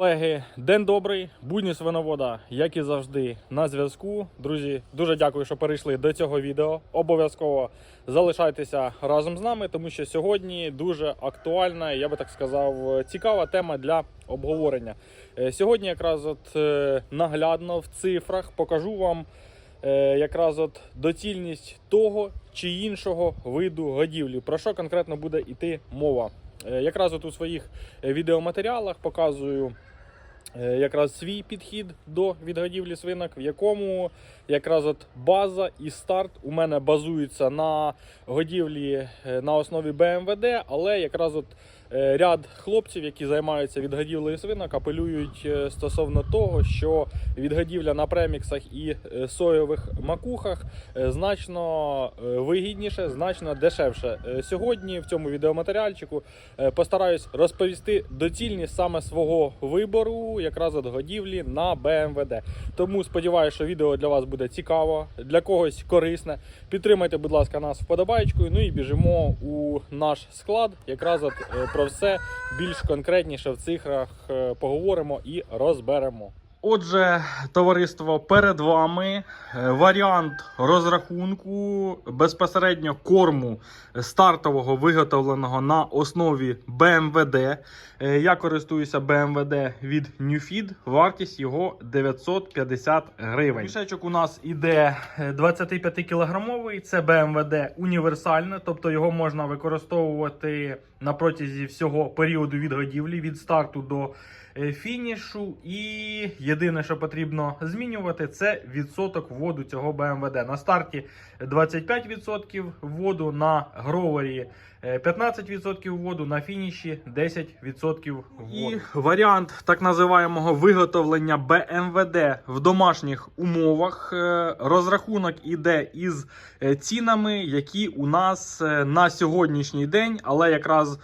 Колеги, день добрий, будні свиновода, як і завжди, на зв'язку. Друзі, дуже дякую, що перейшли до цього відео. Обов'язково залишайтеся разом з нами, тому що сьогодні дуже актуальна, я би так сказав, цікава тема для обговорення. Е, Сьогодні якраз от е, наглядно в цифрах покажу вам е, якраз от доцільність того чи іншого виду годівлі. Про що конкретно буде йти мова? Якраз от у своїх відеоматеріалах показую якраз свій підхід до відгодівлі свинок, в якому якраз от база і старт у мене базуються на годівлі е, на основі БМВД, але якраз от е, ряд хлопців, які займаються відгодівлею свинок, апелюють е, стосовно того, що відгодівля на преміксах і е, соєвих макухах е, значно е, вигідніше, значно дешевше. Е, Сьогодні в цьому відеоматеріальчику е, постараюсь розповісти доцільність саме свого вибору, якраз от годівлі на БМВД. Тому сподіваюся, що відео для вас буде цікаво, для когось корисне. Підтримайте, будь ласка, нас вподобайкою. Ну і біжимо у наш склад. Якраз от е, про все більш конкретніше в цифрах е, поговоримо і розберемо. Отже, товариство, перед вами е, варіант розрахунку безпосередньо корму стартового виготовленого на основі БМВД. Е, Я користуюся БМВД від Newfeed, вартість його 950 гривень. Мішечок у нас іде 25 кілограмовий. Це БМВД універсальне, тобто його можна використовувати на протязі всього періоду відгодівлі від старту до е, фінішу. І єдине, що потрібно змінювати, це відсоток вводу цього БМВД. На старті 25% вводу, на гровері е, 15% вводу, на фініші 10% вводу. І варіант так називаємого виготовлення БМВД в домашніх умовах. Е, Розрахунок іде із е, цінами, які у нас е, на сьогоднішній день, але якраз е,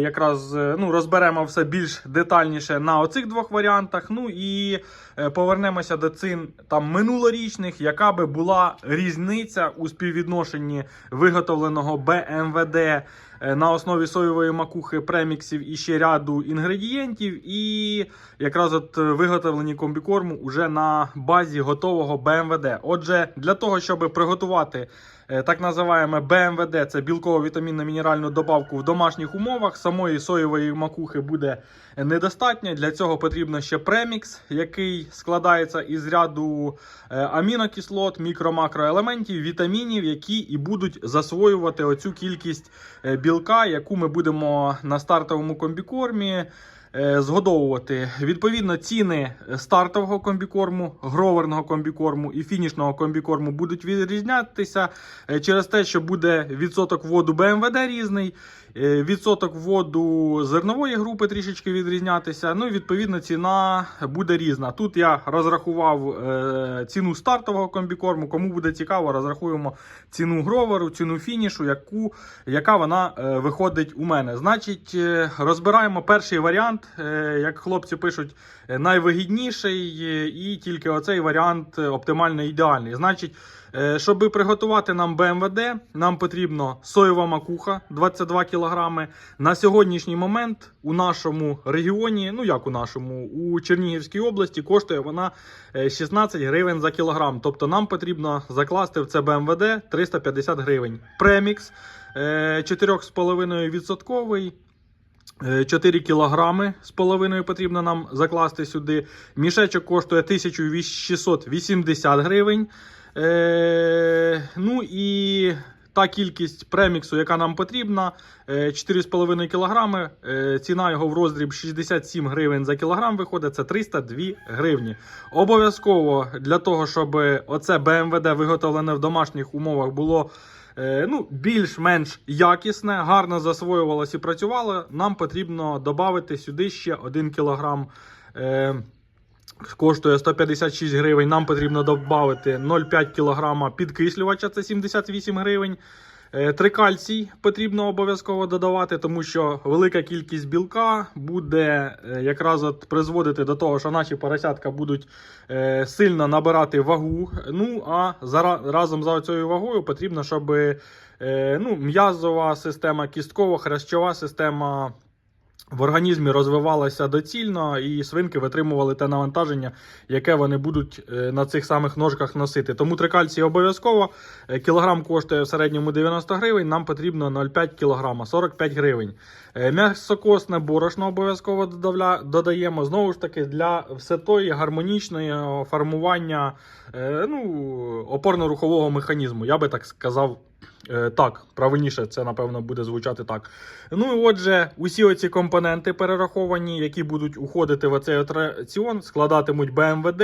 якраз е, ну, розберемо все більш детальніше на оцих двох варіантах. Ну і е, повернемося до цін там минулорічних, яка би була різниця у співвідношенні виготовленого БМВД е, на основі соєвої макухи, преміксів і ще ряду інгредієнтів, і якраз от е, виготовлені комбікорму уже на базі готового БМВД. Отже, для того, щоб приготувати е, так називаємо БМВД, це білково-вітамінно-мінеральну добавку в домашніх умовах. Самої соєвої макухи буде недостатньо. Для цього потрібно ще премікс, який складається із ряду е, амінокислот, мікро-макроелементів, вітамінів, які і будуть засвоювати оцю кількість е, білка, яку ми будемо на стартовому комбікормі. е, Згодовувати відповідно ціни стартового комбікорму, гроверного комбікорму і фінішного комбікорму будуть відрізнятися через те, що буде відсоток вводу БМВД різний, відсоток вводу зернової групи трішечки відрізнятися. Ну і відповідно ціна буде різна. Тут я розрахував е, ціну стартового комбікорму. Кому буде цікаво, розрахуємо ціну гроверу, ціну фінішу, яку, яка вона е, виходить у мене. Значить, е, розбираємо перший варіант, е, як хлопці пишуть, е, найвигідніший, е, і тільки оцей варіант е, оптимально ідеальний. Значить, е, щоб приготувати нам БМВД, нам потрібно соєва макуха 22 кг. На сьогоднішній момент у нашому регіоні, ну як у нашому, у Чернігівській області коштує вона е, 16 гривень за кілограм. Тобто нам потрібно закласти в це БМВД 350 гривень. Премікс е, 4,5 відсотковий. 4 кілограми з половиною потрібно нам закласти сюди. Мішечок коштує 1680 гривень. Е, ну і та кількість преміксу, яка нам потрібна, е, 4,5 кілограми. Е, ціна його в роздріб 67 гривень за кілограм виходить, це 302 гривні. Обов'язково для того, щоб оце БМВД виготовлене в домашніх умовах було е, ну, більш-менш якісне, гарно засвоювалося і працювало, нам потрібно додати сюди ще 1 кілограм. Коштує 156 гривень. Нам потрібно додати 0,5 кг підкислювача, це 78 гривень. Е, Трикальцій потрібно обов'язково додавати, тому що велика кількість білка буде е, якраз от призводити до того, що наші поросятка будуть е, сильно набирати вагу. Ну а зара- разом за цією вагою потрібно, щоб ну, м'язова система, кісткова, хрящова система в організмі розвивалася доцільно, і свинки витримували те навантаження, яке вони будуть е, на цих самих ножках носити. Тому трикальцій обов'язково. Е, Кілограм коштує в середньому 90 гривень, нам потрібно 0,5 кілограма, 45 гривень. Е, М'ясокосне борошно обов'язково додаємо. Знову ж таки, для всетої гармонічного формування е, ну, опорно-рухового механізму. Я би так сказав. Е, Так, правильніше це напевно буде звучати так. Ну і отже, усі оці компоненти перераховані, які будуть уходити в оцей отраціон, складатимуть БМВД,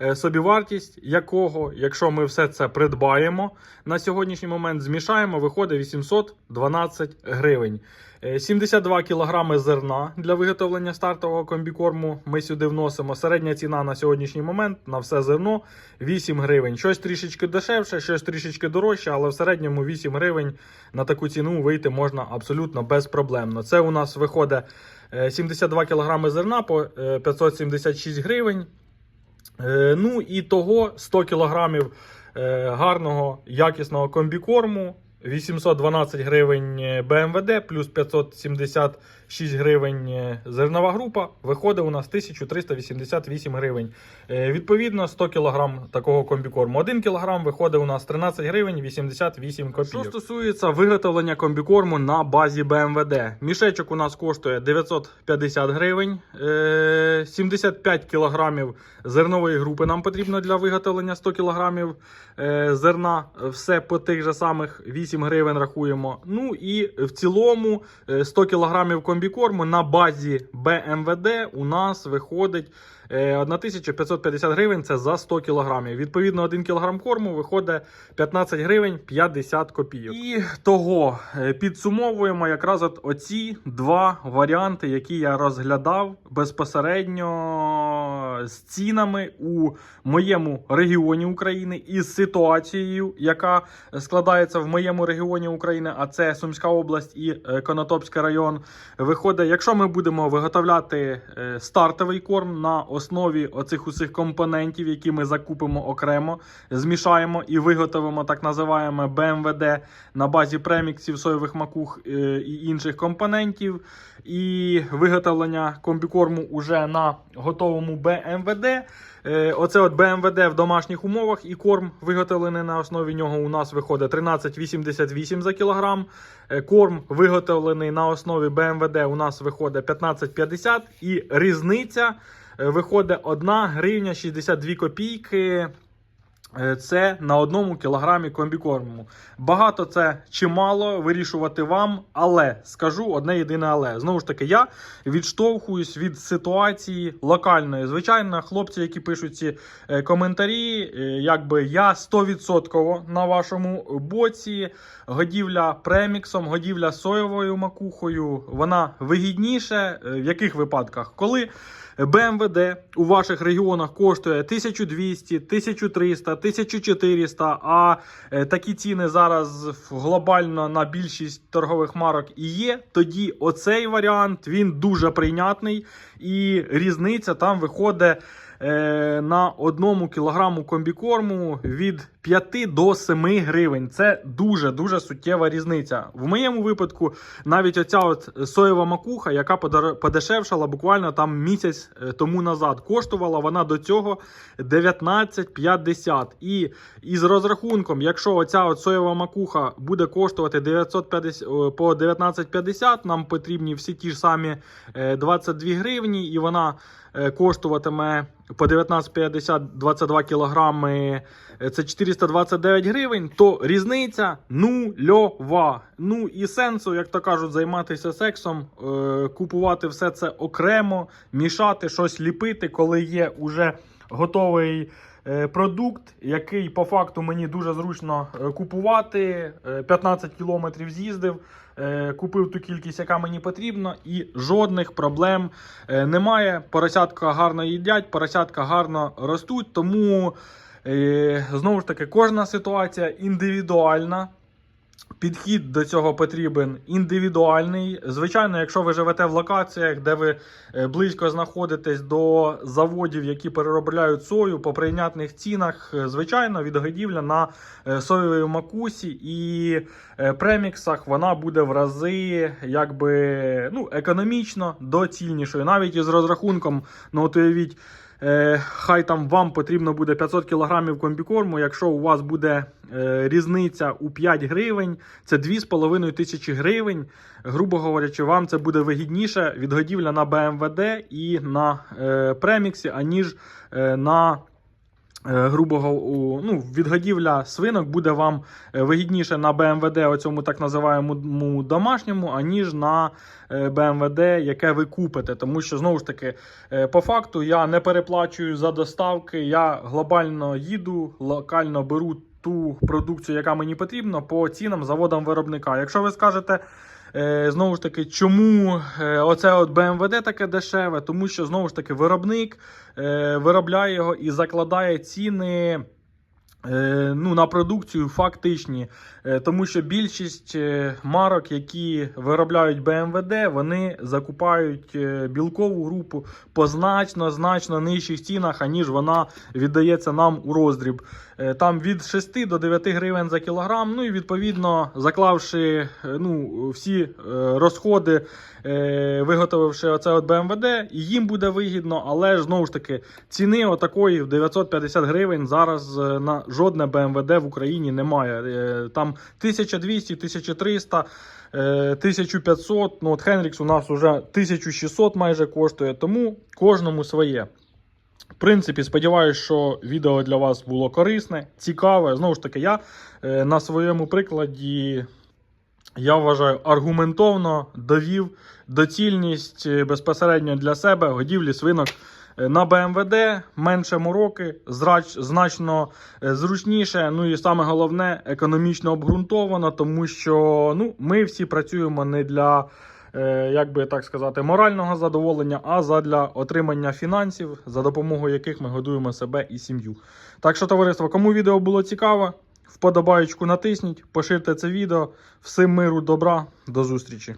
е, собівартість якого, якщо ми все це придбаємо на сьогоднішній момент, змішаємо, виходить 812 гривень. Е, 72 кг зерна для виготовлення стартового комбікорму ми сюди вносимо. Середня ціна на сьогоднішній момент на все зерно 8 гривень. Щось трішечки дешевше, щось трішечки дорожче, але в середньому 8 гривень на таку ціну вийти можна абсолютно безпроблемно. Це у нас виходить е, 72 кг зерна по е, 576 гривень. Е, Ну і того 100 кг гарного якісного комбікорму. 812 гривень е, БМВД плюс 576 гривень е, зернова група. Виходить у нас 1388 гривень. Е, Відповідно, 100 кг такого комбікорму. 1 кг виходить у нас 13 гривень 88 копійок. Що стосується виготовлення комбікорму на базі БМВД. Мішечок у нас коштує 950 гривень. Е, 75 кг зернової групи нам потрібно для виготовлення 100 кг зерна. Все по тих же самих 8 гривень рахуємо. Ну і в цілому е, 100 кг комбікорму на базі БМВД у нас виходить е, 1550 гривень. Це за 100 кг. Відповідно, 1 кг корму виходить 15 гривень 50 копійок. І того е, підсумовуємо якраз от оці два варіанти, які я розглядав безпосередньо з цінами у моєму регіоні України і з ситуацією, яка складається в моєму регіоні України, а це Сумська область і е, Конотопський район. Виходить, якщо ми будемо виготовляти е, стартовий корм на основі оцих усіх компонентів, які ми закупимо окремо, змішаємо і виготовимо так називаємо БМВД на базі преміксів, соєвих макух е, і інших компонентів, і виготовлення комбікорму уже на готовому БМВД. Е, Оце от БМВД в домашніх умовах і корм виготовлений на основі нього у нас виходить 13,88 за кілограм. Е, Корм виготовлений на основі БМВД у нас виходить 15,50 і різниця е, виходить 1 гривня 62 копійки. Е, Це на одному кілограмі комбікорму. Багато це чи мало вирішувати вам, але скажу одне єдине але. Знову ж таки, я відштовхуюсь від ситуації локальної. Звичайно, хлопці, які пишуть ці е, коментарі, е, якби я 100% на вашому боці. Годівля преміксом, годівля соєвою макухою, вона вигідніше. В яких випадках? Коли БМВД у ваших регіонах коштує 1200, 1300, 1400, а е, такі ціни зараз глобально на більшість торгових марок і є, тоді оцей варіант він дуже прийнятний і різниця там виходить е, на одному кілограму комбікорму від 5 до 7 гривень. Це дуже-дуже суттєва різниця. В моєму випадку навіть оця от е, соєва макуха, яка подешевшала буквально там місяць е, тому назад, коштувала вона до цього 19,50. І із розрахунком, якщо оця от соєва макуха буде коштувати 950 е, по 19,50, нам потрібні всі ті ж самі 22 гривні, і вона коштуватиме по 19,50 22 кілограми, це 400 329 гривень, то різниця нульова. Ну і сенсу, як то кажуть, займатися сексом, е, купувати все це окремо, мішати, щось ліпити, коли є уже готовий е, продукт, який по факту мені дуже зручно е, купувати. Е, 15 кілометрів з'їздив, е, купив ту кількість, яка мені потрібна, і жодних проблем е, немає. Поросятка гарно їдять, поросятка гарно ростуть, тому знову ж таки кожна ситуація індивідуальна. Підхід до цього потрібен індивідуальний. Звичайно, якщо ви живете в локаціях, де ви е, близько знаходитесь до заводів, які переробляють сою по прийнятних цінах, е, звичайно, відгодівля на е, соєвій макусі і преміксах вона буде в рази якби ну, економічно доцільнішою. Навіть із розрахунком, ну от уявіть, Е, хай там вам потрібно буде 500 кг комбікорму. Якщо у вас буде е, різниця у 5 гривень, це 2,5 тисячі гривень. Грубо говорячи, вам це буде вигідніше відгодівля на БМВД і на е, преміксі, аніж на. Е, Грубого ну, відгодівля свинок буде вам е, вигідніше на БМВД, оцьому так називаємому домашньому, аніж на е, БМВД, яке ви купите. Тому що знову ж таки, по факту я не переплачую за доставки. Я глобально їду, локально беру ту продукцію, яка мені потрібна, по цінам заводам виробника. Якщо ви скажете. Е, Знову ж таки, чому е, оце от БМВД таке дешеве? Тому що знову ж таки виробник е, виробляє його і закладає ціни. Е, Ну, на продукцію фактичні, Е, тому що більшість е, марок, які виробляють БМВД, вони закупають білкову групу по значно значно нижчих цінах, аніж вона віддається нам у роздріб. Там від 6 до 9 гривень за кілограм. Ну і відповідно заклавши ну, всі розходи, виготовивши оце от БМВД, і їм буде вигідно, але знову ж таки ціни отакої в 950 гривень зараз на жодне БМВД в Україні немає. Е, Там 1200, 1300. е, 1500, ну от Хенрікс у нас вже 1600 майже коштує, тому кожному своє. В принципі, сподіваюся, що відео для вас було корисне, цікаве. Знову ж таки, я е, на своєму прикладі, я вважаю, аргументовно довів доцільність е, безпосередньо для себе годівлі свинок на БМВД, менше мороки, значно е, зручніше. Ну і саме головне, економічно обґрунтовано, тому що ну, ми всі працюємо не для е, як би так сказати, морального задоволення, а задля отримання фінансів, за допомогою яких ми годуємо себе і сім'ю. Так що, товариство, кому відео було цікаве, вподобаєчку натисніть, поширте це відео. Всім миру, добра, до зустрічі!